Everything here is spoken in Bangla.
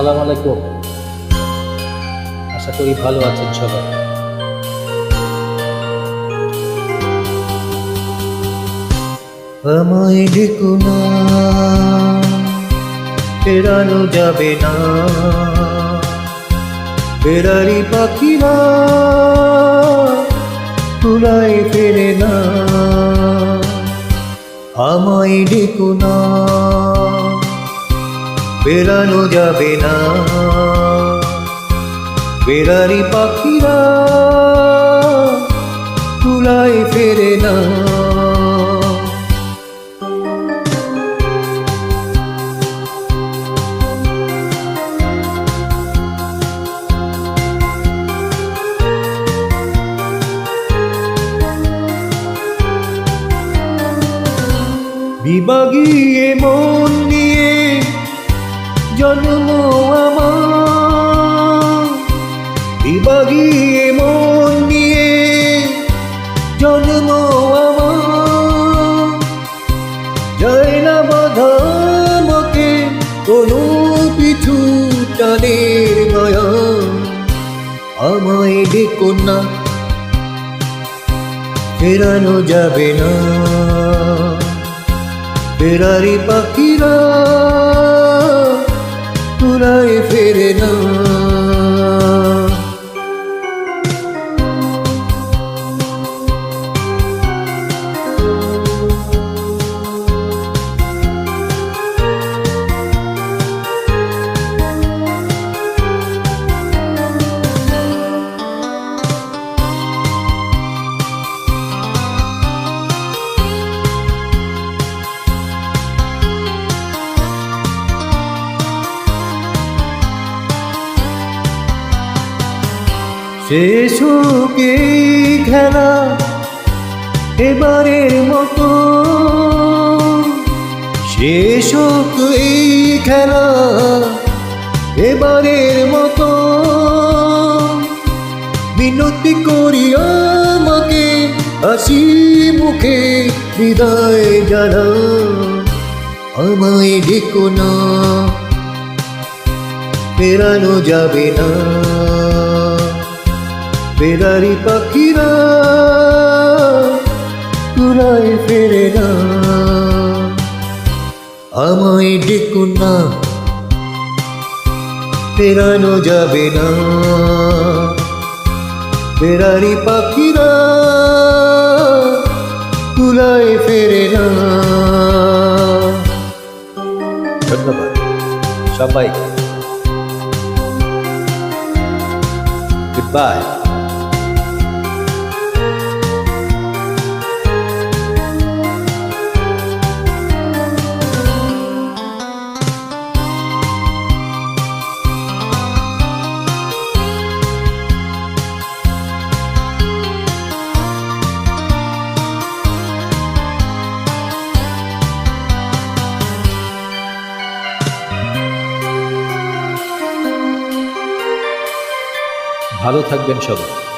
আসসালামু আলাইকুম। আশা করি ভালো আছেন সবাই। আমায় ডেকো না, ফেরানো যাবে না। ফেরারি পাখিরা তুলায় ফেরে না। আমায় ডেকো না। বেরানো যাবে না। বেড়ারি পাখিরা তুলায় ফেরে না। বিভাগিয়ে মন না আমাকে কোনো পিছু টানের মায়া আমায় ডেকো না, ফেরানো যাবে না। ফেরারি পাখিরা তুলায় ফেরে না। শেষ হোক খেলা এবারের মতো। শেষ এই খেলা এবারের মতো। বিনতি করি আমাকে হাসি মুখে হৃদয় জানা। আমায় ডেকো না, ফেরানো যাবে না। বেড়ারি পাখিরা তুলায় ফেরে না। আমায় ডেকো না, ফেরানো যাবে না। বেড়ারি পাখিরা তুলায় ফেরে না। ধন্যবাদ। সবাই গুড ভালো থাকবেন সবাই।